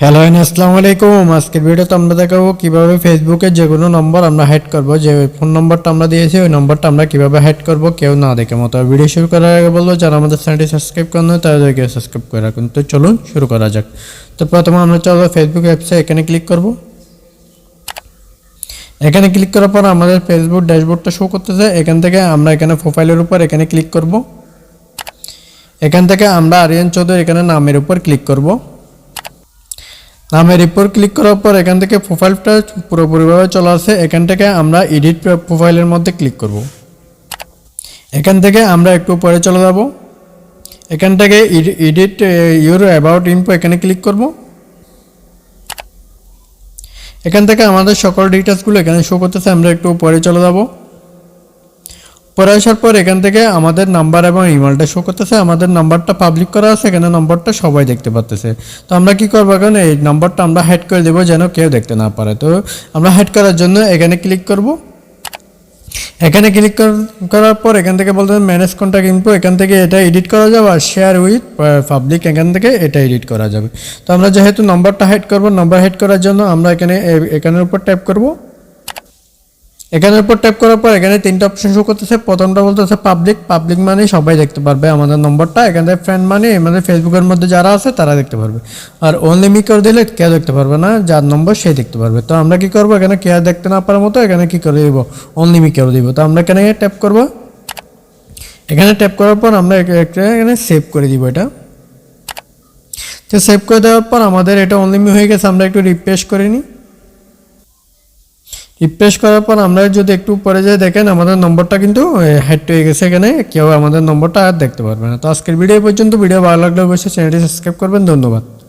Hello আসসালামু আলাইকুম আজকের ভিডিওতে আমরা দেখাবো কীভাবে ফেসবুকে যে কোনো নম্বর আমরা হাইড করব। যে ফোন নম্বরটা আমরা দিয়েছি, ওই নম্বরটা আমরা কীভাবে হাইড করব কেউ না দেখে মতো। ভিডিও শুরু করার আগে বলব, যারা আমাদের চ্যানেলটি সাবস্ক্রাইব করেন তাদেরকে সাবস্ক্রাইব করে রাখুন। তো চলুন শুরু করা যাক। তো প্রথমে আমরা চলো ফেসবুক অ্যাপসে এখানে ক্লিক করব। এখানে ক্লিক করার পর আমাদের ফেসবুক ড্যাশবোর্ডটা শো করতেছে। এখান থেকে আমরা এখানে প্রোফাইলের উপর এখানে ক্লিক করব। এখান থেকে আমরা আরিয়ান চৌধুরী এখানে নামের উপর ক্লিক করব। নামের উপর ক্লিক করার পর এখান থেকে প্রোফাইলটা পুরোপুরিভাবে চলে আসে। এখান থেকে আমরা এডিট প্রোফাইলের মধ্যে ক্লিক করব। এখান থেকে আমরা একটু পরে চলে যাব। এখান থেকে এডিট ইউর অ্যাবাউট ইনফো এখানে ক্লিক করব। এখান থেকে আমাদের সকল ডিটেলসগুলো এখানে শো করতেছে, আমরা একটু পরে চলে যাব। পরে আসার পর এখান থেকে আমাদের নাম্বার এবং ইমেলটা শো করতেছে। আমাদের নাম্বারটা পাবলিক করা আছে, এখানে নম্বরটা সবাই দেখতে পাচ্ছে তো আমরা কি করব এখন? এই নাম্বারটা আমরা হাইড করে দেবো যেন কেউ দেখতে না পারে। তো আমরা হাইড করার জন্য এখানে ক্লিক করব। এখানে ক্লিক করার পর এখান থেকে বলতে ম্যানেজ কন্ট্যাক্ট ইনফো এখান থেকে এটা এডিট করা যাবে আর শেয়ার উইথ পাবলিক এখান থেকে এটা এডিট করা যাবে। তো আমরা যেহেতু নম্বরটা হাইড করব, নম্বর হাইড করার জন্য আমরা এখানে এখানের উপর ট্যাপ করব। এখানের উপর ট্যাপ করার পর এখানে তিনটা অপশন শো করতেছে। প্রথমটা বলতেছে পাবলিক পাবলিক মানে সবাই দেখতে পারবে আমাদের নম্বরটা। এখান ফ্রেন্ড মানে আমাদের ফেসবুকের মধ্যে যারা আছে তারা দেখতে পারবে। আর অনলি মি করে দিলে কেউ দেখতে পারবে না, যার নম্বর সে দেখতে পারবে। তো আমরা কি করব? এখানে কেউ দেখতে না পারার মতো এখানে কি করে দিব? অনলি মি করে দিব। তো আমরা এখানে ট্যাপ করব। এখানে ট্যাপ করার পর আমরা এখানে সেভ করে দিব এটা। তো সেভ করে দেওয়ার পর আমাদের এটা অনলি মি হয়ে গেছে, আমরা একটু রিফ্রেশ করে নিই। রিফ্রেশ করার পর আমরা যদি একটু পরে যাই, দেখেন আমাদের নম্বরটা কিন্তু হাইড হয়ে গেছে এখানে। কেউ আমাদের নম্বরটা আর দেখতে পারবে না। তো আজকের ভিডিও পর্যন্ত। ভিডিও ভালো লাগলে অবশ্যই চ্যানেলটি সাবস্ক্রাইব করবেন। ধন্যবাদ।